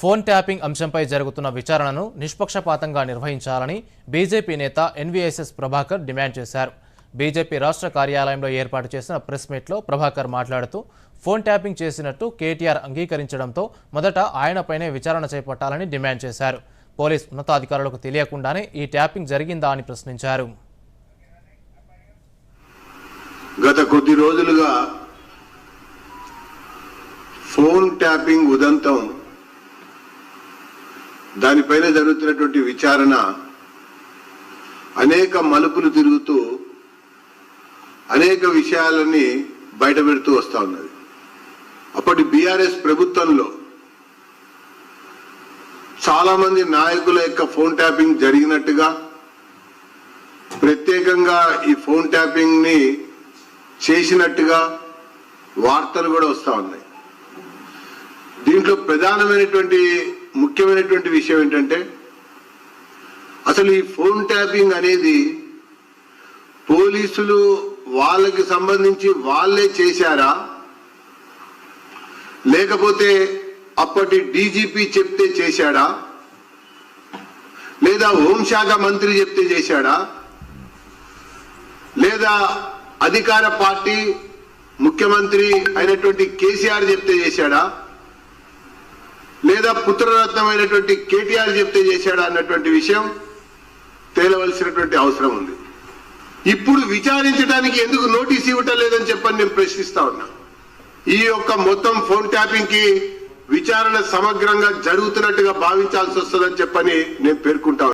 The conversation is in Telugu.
ఫోన్ ట్యాపింగ్ అంశంపై జరుగుతున్న విచారణను నిష్పక్షపాతంగా నిర్వహించాలని బీజేపీ నేత ఎన్వీఎస్ఎస్ ప్రభాకర్ డిమాండ్ చేశారు. బీజేపీ రాష్ట్ర కార్యాలయంలో ఏర్పాటు చేసిన ప్రెస్ మీట్లో ప్రభాకర్ మాట్లాడుతూ ఫోన్ ట్యాపింగ్ చేసినట్టు కేటీఆర్ అంగీకరించడంతో మొదట ఆయనపైనే విచారణ చేపట్టాలని డిమాండ్ చేశారు. పోలీస్ ఉన్నతాధికారులకు తెలియకుండానే ఈ ట్యాపింగ్ జరిగిందా అని ప్రశ్నించారు. గత కొద్ది రోజులుగా ఫోన్ ట్యాపింగ్ ఉదంతం దానిపైన జరుగుతున్నటువంటి విచారణ అనేక మలుపులు తిరుగుతూ అనేక విషయాలని బయటపెడుతూ వస్తూ ఉన్నది. అప్పటి బీఆర్ఎస్ ప్రభుత్వంలో చాలామంది నాయకుల యొక్క ఫోన్ ట్యాపింగ్ జరిగినట్టుగా ప్రత్యేకంగా ఈ ఫోన్ ట్యాపింగ్ని చేసినట్టుగా వార్తలు కూడా వస్తూ ఉన్నాయి. దీంట్లో ప్రధానమైనటువంటి ముఖ్యమైనటువంటి విషయం ఏంటంటే అసలు ఈ ఫోన్ ట్యాపింగ్ అనేది పోలీసులు వాళ్ళకి సంబంధించి వాళ్ళే చేశారా? లేకపోతే అప్పటి డీజీపీ చెప్తే చేశాడా? లేదా హోంశాఖ మంత్రి చెప్తే చేశాడా? లేదా అధికార పార్టీ ముఖ్యమంత్రి అయినటువంటి కేసీఆర్ చెప్తే చేశాడా? లేదా పుత్రరత్నమైనటువంటి కేటీఆర్ చెప్తే చేశాడా అన్నటువంటి విషయం తేలవలసినటువంటి అవసరం ఉంది. ఇప్పుడు విచారించడానికి ఎందుకు నోటీస్ ఇవ్వటం లేదని చెప్పని నేను ప్రశ్నిస్తా ఉన్నా. ఈ యొక్క మొత్తం ఫోన్ ట్యాపింగ్కి విచారణ సమగ్రంగా జరుగుతున్నట్టుగా భావించాల్సి వస్తుందని చెప్పని నేను పేర్కొంటా